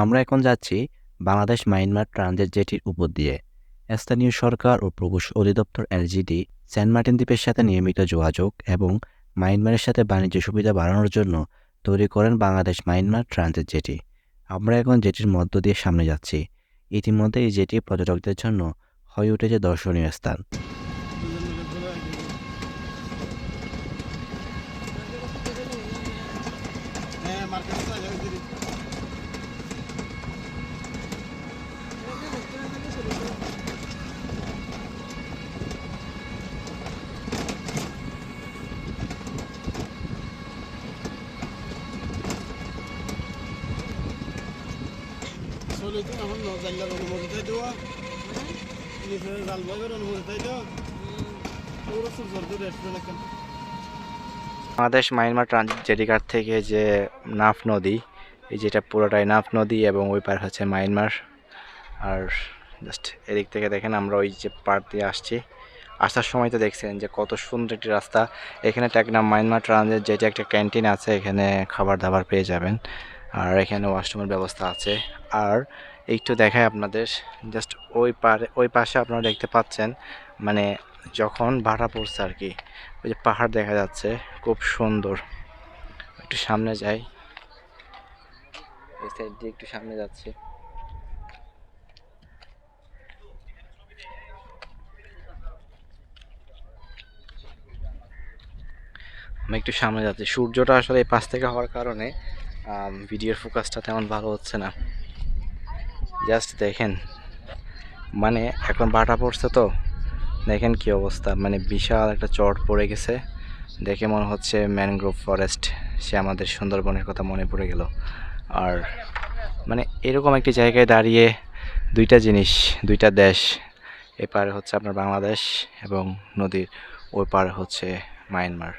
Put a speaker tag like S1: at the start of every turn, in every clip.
S1: আমরা এখন যাচ্ছি বাংলাদেশ মায়ানমার ট্রানজিট জেটির উপর দিয়ে। স্থানীয় সরকার ও প্রকৌশল অধিদপ্তর এলজিডি, সেন্ট মার্টিন দ্বীপের সাথে নিয়মিত যোগাযোগ এবং মায়ানমারের সাথে বাণিজ্য সুবিধা বাড়ানোর জন্য তৈরি করেন বাংলাদেশ মায়ানমার ট্রানজিট জেটি। আমরা এখন জেটির মধ্য দিয়ে সামনে যাচ্ছি। ইতিমধ্যে এই জেটি পর্যটকদের জন্য হয়ে উঠেছে দর্শনীয় স্থান।
S2: হ্যাঁ চলে এখন নজাল্লার অনুমতি তাই দেওয়া। নিচে জাল ভাইবের অনুমতি তাই দেওয়া। পুরো সুন্দর রেস্টুরেন্ট এখন।
S1: বাংলাদেশ মায়ানমার ট্রানজিট জেটিঘাট থেকে যে নাফ নদী এই যেটা পুরোটাই নাফ নদী এবং ওই পার হচ্ছে মায়ানমার। আর জাস্ট এদিক থেকে দেখেন আমরা ওই যে পার দিয়ে আসছি। আসার সময় তো দেখছেন যে কত সুন্দর একটি রাস্তা। এখানে টেকনাম মায়ানমার ট্রানজিট যেটা একটা ক্যান্টিন আছে এখানে খাবার দাবার পেয়ে যাবেন। আর এখানে ওয়াশরুমের ব্যবস্থা আছে। আর একটু দেখায় আপনাদের জাস্ট ওই পারে ওই পাশে আপনারা দেখতে পাচ্ছেন মানে যখন ভাড়া পড়ছে আর কি, ওই যে পাহাড় দেখা যাচ্ছে, খুব সুন্দর। একটু সামনে যাই। এই সাইড দিয়ে একটু সামনে যাচ্ছে। আমি একটু সামনে যাচ্ছি। সূর্যটা আসলে এই পাশ থেকে হওয়ার কারণে ভিডিওর ফোকাসটা তেমন ভালো হচ্ছে না। জাস্ট দেখেন মানে এখন ভাটা পড়ছে তো, দেখেন কি অবস্থা। মানে বিশাল একটা চট পড়ে গেছে, দেখে মনে হচ্ছে ম্যানগ্রোভ ফরেস্ট সে আমাদের সুন্দরবনের কথা মনে পড়ে গেল। আর মানে এরকম একটি জায়গায় দাঁড়িয়ে দুইটা জিনিস, দুইটা দেশ, এপারে হচ্ছে আপনার বাংলাদেশ এবং নদীর ওই পারে হচ্ছে মায়ানমার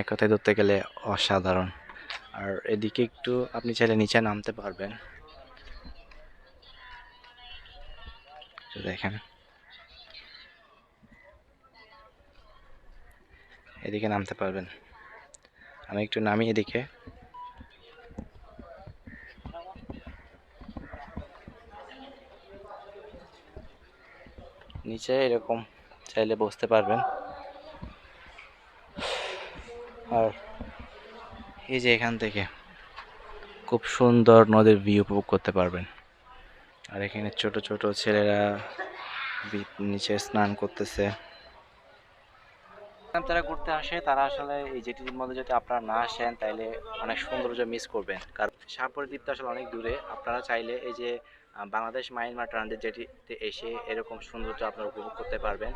S1: এক কথায় ধরতে গেলে অসাধারণ। আর এদিকে একটু আপনি চাইলে নিচে নামতে পারবেন। দেখেন। এদিকে নামতে পারবেন। আমি একটু নামি এদিকে। নিচে এরকম চাইলে বসতে পারবেন। আর এই যে এখান থেকে খুব সুন্দর নদীর ভিউ উপভোগ করতে পারবেন। আর এখানে ছোট ছোট ছেলেরা নিচে স্নান করতেছে। যারা ঘুরতে আসে, তারা আসলে এই জেটির মধ্যে যদি আপনারা না আসেন তাহলে অনেক সৌন্দর্য মিস করবেন। কারণ শাহপুরের দ্বীপটা আসলে অনেক দূরে। আপনারা চাইলে এই যে বাংলাদেশ মায়ানমার ট্রানজিট জেটিতে এসে এরকম সৌন্দর্য আপনারা উপভোগ করতে পারবেন।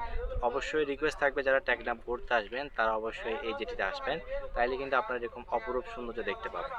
S1: অবশ্যই রিকোয়েস্ট থাকবে যারা টেকনাফ ঘুরতে আসবেন, তারা অবশ্যই এই জেটিতে আসবেন। তাইলে কিন্তু আপনারা এরকম অপরূপ সৌন্দর্য দেখতে পাবেন।